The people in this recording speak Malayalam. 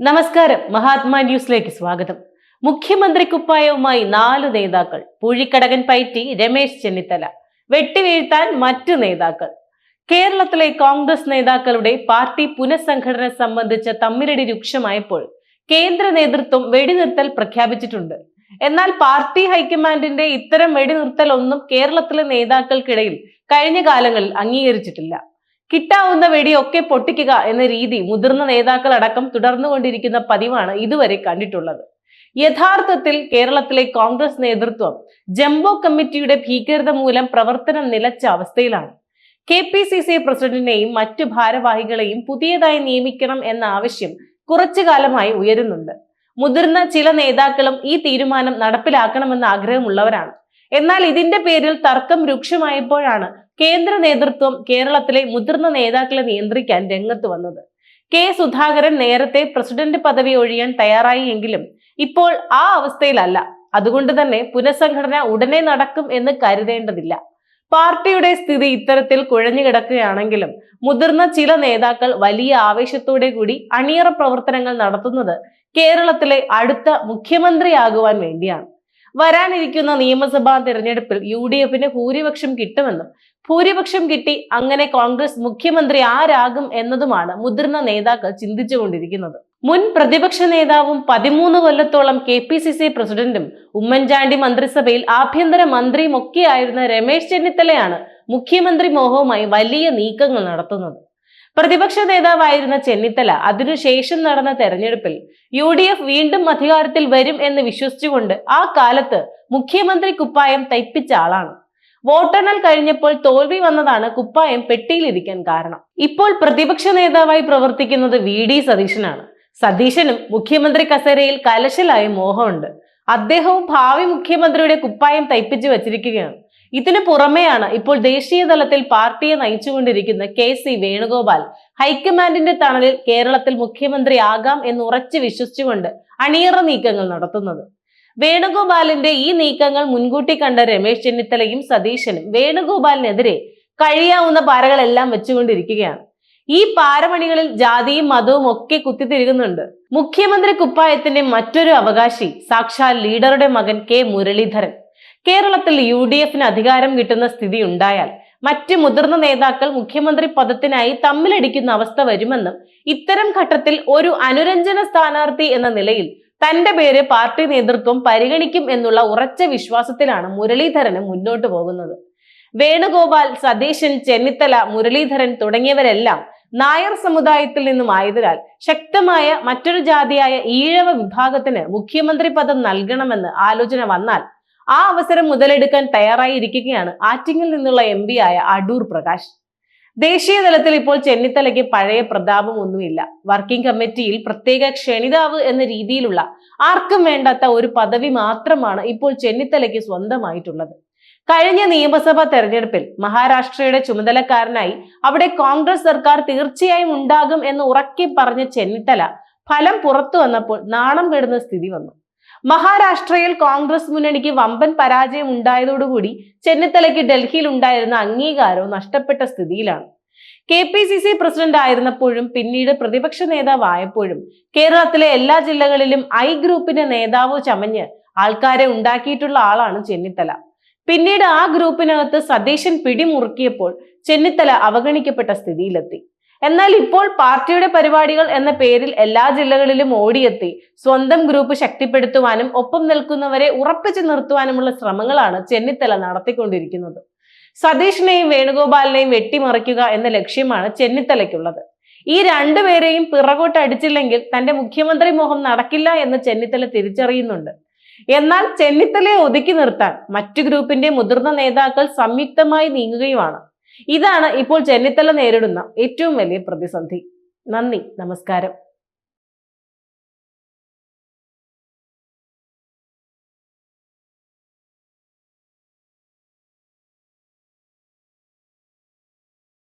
നമസ്കാരം. മഹാത്മാ ന്യൂസിലേക്ക് സ്വാഗതം. മുഖ്യമന്ത്രി കുപ്പായവുമായി നാല് നേതാക്കൾ. പൂഴിക്കടകൻ പയറ്റി രമേശ് ചെന്നിത്തല. വെട്ടിവീഴ്ത്താൻ മറ്റു നേതാക്കൾ. കേരളത്തിലെ കോൺഗ്രസ് നേതാക്കളുടെ പാർട്ടി പുനഃസംഘടന സംബന്ധിച്ച തമ്മിലടി രൂക്ഷമായപ്പോൾ കേന്ദ്ര നേതൃത്വം വെടിനിർത്തൽ പ്രഖ്യാപിച്ചിട്ടുണ്ട്. എന്നാൽ പാർട്ടി ഹൈക്കമാൻഡിന്റെ ഇത്തരം വെടിനിർത്തൽ ഒന്നും കേരളത്തിലെ നേതാക്കൾക്കിടയിൽ കഴിഞ്ഞ കാലങ്ങളിൽ അംഗീകരിച്ചിട്ടില്ല. കിട്ടാവുന്ന വെടിയൊക്കെ പൊട്ടിക്കുക എന്ന രീതി മുതിർന്ന നേതാക്കൾ അടക്കം തുടർന്നുകൊണ്ടിരിക്കുന്ന പതിവാണ് ഇതുവരെ കണ്ടിട്ടുള്ളത്. യഥാർത്ഥത്തിൽ കേരളത്തിലെ കോൺഗ്രസ് നേതൃത്വം ജംബോ കമ്മിറ്റിയുടെ ഭീകരത മൂലം പ്രവർത്തനം നിലച്ച അവസ്ഥയിലാണ്. കെ പി സി സി പ്രസിഡന്റിനെയും മറ്റു ഭാരവാഹികളെയും പുതിയതായി നിയമിക്കണം എന്ന ആവശ്യം കുറച്ചു കാലമായി ഉയരുന്നുണ്ട്. മുതിർന്ന ചില നേതാക്കളും ഈ തീരുമാനം നടപ്പിലാക്കണമെന്ന് ആഗ്രഹമുള്ളവരാണ്. എന്നാൽ ഇതിന്റെ പേരിൽ തർക്കം രൂക്ഷമായപ്പോഴാണ് കേന്ദ്ര നേതൃത്വം കേരളത്തിലെ മുതിർന്ന നേതാക്കളെ നിയന്ത്രിക്കാൻ രംഗത്ത് വന്നത്. കെ സുധാകരൻ നേരത്തെ പ്രസിഡന്റ് പദവി ഒഴിയാൻ തയ്യാറായി എങ്കിലും ഇപ്പോൾ ആ അവസ്ഥയിലല്ല. അതുകൊണ്ട് തന്നെ പുനഃസംഘടന ഉടനെ നടക്കും എന്ന് കരുതേണ്ടതില്ല. പാർട്ടിയുടെ സ്ഥിതി ഇത്തരത്തിൽ കുഴഞ്ഞു കിടക്കുകയാണെങ്കിലും മുതിർന്ന ചില നേതാക്കൾ വലിയ ആവേശത്തോടെ കൂടി അണിയറ പ്രവർത്തനങ്ങൾ നടത്തുന്നത് കേരളത്തിലെ അടുത്ത മുഖ്യമന്ത്രിയാകുവാൻ വേണ്ടിയാണ്. വരാനിരിക്കുന്ന നിയമസഭാ തെരഞ്ഞെടുപ്പിൽ യു ഡി എഫിന് ഭൂരിപക്ഷം കിട്ടുമെന്നും ഭൂരിപക്ഷം കിട്ടി അങ്ങനെ കോൺഗ്രസ് മുഖ്യമന്ത്രി ആരാകും എന്നതുമാണ് മുതിർന്ന നേതാക്കൾ ചിന്തിച്ചുകൊണ്ടിരിക്കുന്നത്. മുൻ പ്രതിപക്ഷ നേതാവും പതിമൂന്ന് കൊല്ലത്തോളം കെ പി സി സി പ്രസിഡന്റും ഉമ്മൻചാണ്ടി മന്ത്രിസഭയിൽ ആഭ്യന്തര മന്ത്രിയും ഒക്കെയായിരുന്ന രമേശ് ചെന്നിത്തലയാണ് മുഖ്യമന്ത്രി മോഹവുമായി വലിയ നീക്കങ്ങൾ നടത്തുന്നത്. പ്രതിപക്ഷ നേതാവായിരുന്ന ചെന്നിത്തല അതിനുശേഷം നടന്ന തെരഞ്ഞെടുപ്പിൽ യു ഡി എഫ് വീണ്ടും അധികാരത്തിൽ വരും എന്ന് വിശ്വസിച്ചുകൊണ്ട് ആ കാലത്ത് മുഖ്യമന്ത്രി കുപ്പായം തയ്പ്പിച്ച ആളാണ്. വോട്ടെണ്ണൽ കഴിഞ്ഞപ്പോൾ തോൽവി വന്നതാണ് കുപ്പായം പെട്ടിയിലിരിക്കാൻ കാരണം. ഇപ്പോൾ പ്രതിപക്ഷ നേതാവായി പ്രവർത്തിക്കുന്നത് വി ഡി സതീശനാണ്. സതീശനും മുഖ്യമന്ത്രി കസേരയിൽ കലശലായ മോഹമുണ്ട്. അദ്ദേഹവും ഭാവി മുഖ്യമന്ത്രിയുടെ കുപ്പായം തയ്പ്പിച്ചു വച്ചിരിക്കുകയാണ്. ഇതിനു പുറമെയാണ് ഇപ്പോൾ ദേശീയ തലത്തിൽ പാർട്ടിയെ നയിച്ചുകൊണ്ടിരിക്കുന്ന കെ സി വേണുഗോപാൽ. ഹൈക്കമാൻഡിന്റെ തണലിൽ കേരളത്തിൽ മുഖ്യമന്ത്രി ആകാം എന്ന് ഉറച്ചു വിശ്വസിച്ചുകൊണ്ട് അണിയറ നീക്കങ്ങൾ നടത്തുന്നത്. വേണുഗോപാലിന്റെ ഈ നീക്കങ്ങൾ മുൻകൂട്ടി കണ്ട രമേശ് ചെന്നിത്തലയും സതീശനും വേണുഗോപാലിനെതിരെ കഴിയാവുന്ന പാരകളെല്ലാം വെച്ചുകൊണ്ടിരിക്കുകയാണ്. ഈ പാരമണികളിൽ ജാതിയും മതവും ഒക്കെ കുത്തിത്തിരികുന്നുണ്ട്. മുഖ്യമന്ത്രി കുപ്പായത്തിന്റെ മറ്റൊരു അവകാശി സാക്ഷാൽ ലീഡറുടെ മകൻ കെ മുരളീധരൻ. കേരളത്തിൽ യു ഡി എഫിന് അധികാരം കിട്ടുന്ന സ്ഥിതി ഉണ്ടായാൽ മറ്റ് മുതിർന്ന നേതാക്കൾ മുഖ്യമന്ത്രി പദത്തിനായി തമ്മിലടിക്കുന്ന അവസ്ഥ വരുമെന്നും ഇത്തരം ഘട്ടത്തിൽ ഒരു അനുരഞ്ജന സ്ഥാനാർത്ഥി എന്ന നിലയിൽ തന്റെ പേര് പാർട്ടി നേതൃത്വം പരിഗണിക്കും എന്നുള്ള ഉറച്ച വിശ്വാസത്തിലാണ് മുരളീധരന് മുന്നോട്ട് പോകുന്നത്. വേണുഗോപാൽ സതീശൻ ചെന്നിത്തല മുരളീധരൻ തുടങ്ങിയവരെല്ലാം നായർ സമുദായത്തിൽ നിന്നും ആയതിനാൽ ശക്തമായ മറ്റൊരു ജാതിയായ ഈഴവ വിഭാഗത്തിന് മുഖ്യമന്ത്രി പദം നൽകണമെന്ന് ആലോചന വന്നാൽ ആ അവസരം മുതലെടുക്കാൻ തയ്യാറായിരിക്കുകയാണ് ആറ്റിങ്ങിൽ നിന്നുള്ള എം ആയ അടൂർ പ്രകാശ്. ദേശീയ തലത്തിൽ ഇപ്പോൾ ചെന്നിത്തലയ്ക്ക് പഴയ പ്രതാപം ഒന്നുമില്ല. വർക്കിംഗ് കമ്മിറ്റിയിൽ പ്രത്യേക ക്ഷണിതാവ് എന്ന രീതിയിലുള്ള ആർക്കും വേണ്ടാത്ത ഒരു പദവി മാത്രമാണ് ഇപ്പോൾ ചെന്നിത്തലയ്ക്ക് സ്വന്തമായിട്ടുള്ളത്. കഴിഞ്ഞ നിയമസഭാ തെരഞ്ഞെടുപ്പിൽ മഹാരാഷ്ട്രയുടെ ചുമതലക്കാരനായി അവിടെ കോൺഗ്രസ് സർക്കാർ തീർച്ചയായും ഉണ്ടാകും എന്ന് ഉറക്കി പറഞ്ഞ ചെന്നിത്തല ഫലം പുറത്തു വന്നപ്പോൾ നാണം കെടുന്ന സ്ഥിതി വന്നു. മഹാരാഷ്ട്രയിൽ കോൺഗ്രസ് മുന്നണിക്ക് വമ്പൻ പരാജയം ഉണ്ടായതോടുകൂടി ചെന്നിത്തലയ്ക്ക് ഡൽഹിയിൽ ഉണ്ടായിരുന്ന അംഗീകാരവും നഷ്ടപ്പെട്ട സ്ഥിതിയിലാണ്. K P C C president ആയിരുന്നപ്പോഴും പിന്നീട് പ്രതിപക്ഷ നേതാവായപ്പോഴും കേരളത്തിലെ എല്ലാ ജില്ലകളിലും ഐ ഗ്രൂപ്പിന്റെ നേതാവ് ചമഞ്ഞ് ആൾക്കാരെ ഉണ്ടാക്കിയിട്ടുള്ള ആളാണ് ചെന്നിത്തല. പിന്നീട് ആ ഗ്രൂപ്പിനകത്ത് സതീശൻ പിടിമുറുക്കിയപ്പോൾ ചെന്നിത്തല അവഗണിക്കപ്പെട്ട സ്ഥിതിയിലെത്തി. എന്നാൽ ഇപ്പോൾ പാർട്ടിയുടെ പരിപാടികൾ എന്ന പേരിൽ എല്ലാ ജില്ലകളിലും ഓടിയെത്തി. സ്വന്തം ഗ്രൂപ്പ് ശക്തിപ്പെടുത്തുവാനും ഒപ്പം നിൽക്കുന്നവരെ ഉറപ്പിച്ചു നിർത്തുവാനുമുള്ള ശ്രമങ്ങളാണ് ചെന്നിത്തല നടത്തിക്കൊണ്ടിരിക്കുന്നത്. സതീഷിനെയും വേണുഗോപാലിനെയും വെട്ടിമറിക്കുക എന്ന ലക്ഷ്യമാണ് ചെന്നിത്തലയ്ക്കുള്ളത്. ഈ രണ്ടുപേരെയും പിറകോട്ട് അടിച്ചില്ലെങ്കിൽ തന്റെ മുഖ്യമന്ത്രി മോഹം നടക്കില്ല എന്ന് ചെന്നിത്തല തിരിച്ചറിയുന്നുണ്ട്. എന്നാൽ ചെന്നിത്തലയെ ഒതുക്കി നിർത്താൻ മറ്റു ഗ്രൂപ്പിന്റെ മുതിർന്ന നേതാക്കൾ സംയുക്തമായി നീങ്ങുകയുമാണ്. ഇതാണ് ഇപ്പോൾ ചെന്നിത്തല നേരിടുന്ന ഏറ്റവും വലിയ പ്രതിസന്ധി. നന്ദി നമസ്കാരം.